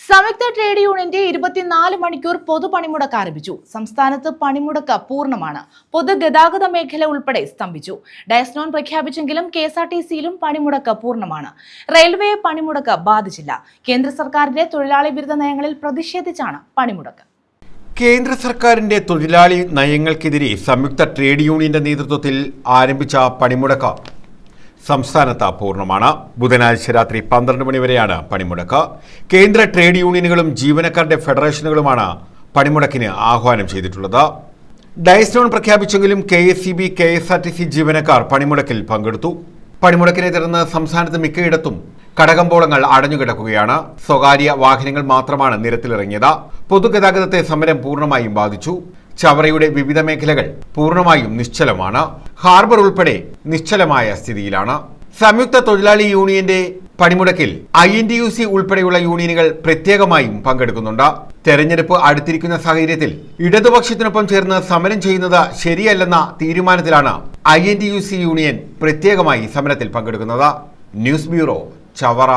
സംയുക്ത ട്രേഡ് യൂണിയന്റെ ഇരുപത്തിനാല് മണിക്കൂർ പൊതുപണിമുടക്ക് ആരംഭിച്ചു. സംസ്ഥാനത്ത് പണിമുടക്ക് പൂർണമാണ്. പൊതുഗതാഗത മേഖല ഉൾപ്പെടെ സ്തംഭിച്ചു. ഡയസ്നോൺ പ്രഖ്യാപിച്ചെങ്കിലും കെ എസ് ആർ ടി സിയിലും പണിമുടക്ക് പൂർണമാണ്. റെയിൽവേയെ പണിമുടക്ക് ബാധിച്ചില്ല. കേന്ദ്ര സർക്കാരിന്റെ തൊഴിലാളി വിരുദ്ധ നയങ്ങളിൽ പ്രതിഷേധിച്ചാണ് പണിമുടക്ക്. കേന്ദ്ര സർക്കാരിന്റെ തൊഴിലാളി നയങ്ങൾക്കെതിരെ സംയുക്ത ട്രേഡ് യൂണിയന്റെ നേതൃത്വത്തിൽ ആരംഭിച്ച പണിമുടക്ക്. സംസ്ഥാനത്ത് അപൂർണമാണ്. ബുധനാഴ്ച രാത്രി പന്ത്രണ്ട് മണിവരെയാണ് പണിമുടക്ക്. കേന്ദ്ര ട്രേഡ് യൂണിയനുകളും ജീവനക്കാരുടെ ഫെഡറേഷനുകളുമാണ് പണിമുടക്കിന് ആഹ്വാനം ചെയ്തിട്ടുള്ളത്. ഡയസ്റ്റോൺ പ്രഖ്യാപിച്ചെങ്കിലും K S C B K S R T C ജീവനക്കാർ പണിമുടക്കിൽ പങ്കെടുത്തു. പണിമുടക്കിനെ തുടർന്ന് സംസ്ഥാനത്ത് മിക്കയിടത്തും കടകമ്പോളങ്ങൾ അടഞ്ഞുകിടക്കുകയാണ്. സ്വകാര്യ വാഹനങ്ങൾ മാത്രമാണ് നിരത്തിലിറങ്ങിയത്. പൊതുഗതാഗതത്തെ സമരം പൂർണമായും ബാധിച്ചു. ചവറയുടെ വിവിധ മേഖലകൾ പൂർണമായും നിശ്ചലമാണ്. ഹാർബർ ഉൾപ്പെടെ നിശ്ചലമായ സ്ഥിതിയിലാണ്. സംയുക്ത തൊഴിലാളി യൂണിയന്റെ പണിമുടക്കിൽ ഐ എൻ യു സി ഉൾപ്പെടെയുള്ള യൂണിയനുകൾ പ്രത്യേകമായും പങ്കെടുക്കുന്നുണ്ട്. തെരഞ്ഞെടുപ്പ് അടുത്തിരിക്കുന്ന സാഹചര്യത്തിൽ ഇടതുപക്ഷത്തിനൊപ്പം ചേർന്ന് സമരം ചെയ്യുന്നത് ശരിയല്ലെന്ന തീരുമാനത്തിലാണ് I N U C union പ്രത്യേകമായി സമരത്തിൽ പങ്കെടുക്കുന്നത്. News bureau Chavara.